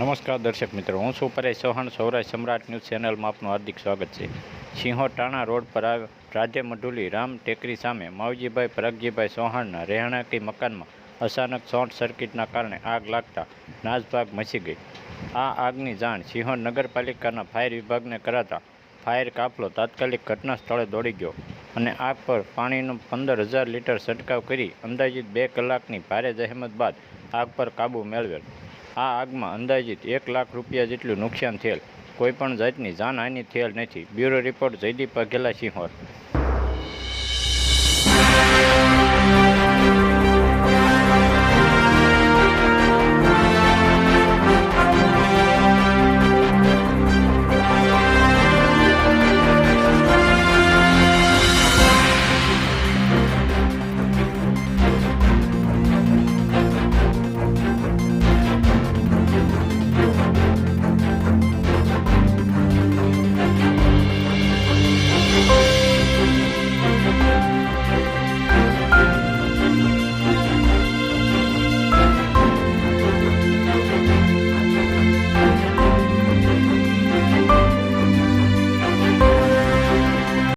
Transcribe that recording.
નમસ્કાર દર્શક મિત્રો, હું છું પરેશ ચૌહાણ, સૌરાષ્ટ્ર સમ્રાટ ન્યૂઝ ચેનલમાં આપનું હાર્દિક સ્વાગત છે. સિંહોટાણા રોડ પર રાજ્ય મઢુલી રામ ટેકરી સામે માવજીભાઈ પ્રગજીભાઈ ચૌહાણના રહેણાંકી મકાનમાં અચાનક શોર્ટ સર્કિટના કારણે આગ લાગતા નાસભાગ મચી ગઈ. આ આગની જાણ સિંહોર નગરપાલિકાના ફાયર વિભાગને કરાતા ફાયર કાફલો તાત્કાલિક ઘટના સ્થળે દોડી ગયો અને આગ પર પાણીનો પંદર હજાર લીટર છંટકાવ કરી અંદાજિત બે કલાકની ભારે જહેમત બાદ આગ પર કાબૂ મેળવેલ. આ આગમાં અંદાજિત એક લાખ રૂપિયા જેટલું નુકસાન થયેલ. કોઈપણ જાતની જાનહાનિ થયેલ નથી. Bureau report Jaydeep Vaghela Sihor.